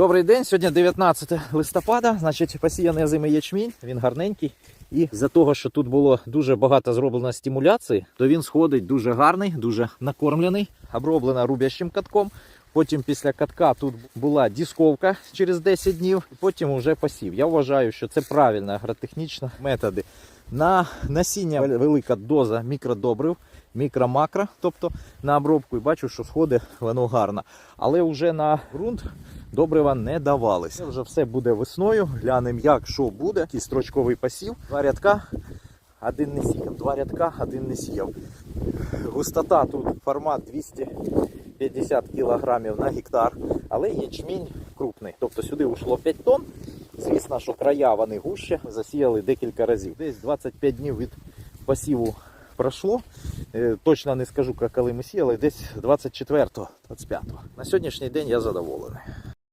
Добрий день, сьогодні 19 листопада, значить посіяний зими ячмінь, він гарненький. І за того, що тут було дуже багато зроблено стимуляції, то він сходить дуже гарний, дуже накормлений, оброблена рубящим катком. Потім після катка тут була дісковка через 10 днів, потім вже посів. Я вважаю, що це правильні агротехнічні методи. На насіння велика доза мікродобрив, мікро-макро, тобто на обробку, і бачу, що сходить воно гарно. Але вже на ґрунт добрива не давалися. Вже все буде весною. Глянемо, як що буде. Такий строчковий посів. Два рядка, один не сіяв, два рядка, один не сіяв. Густота тут формат 250 кг на гектар, але ячмінь крупний. Тобто сюди йшло 5 тонн. Звісно, що края вони гуще, засіяли декілька разів. Десь 25 днів від посіву пройшло. Е, Точно не скажу, коли ми сіяли, десь 24-го, 25-го. На сьогоднішній день я задоволений.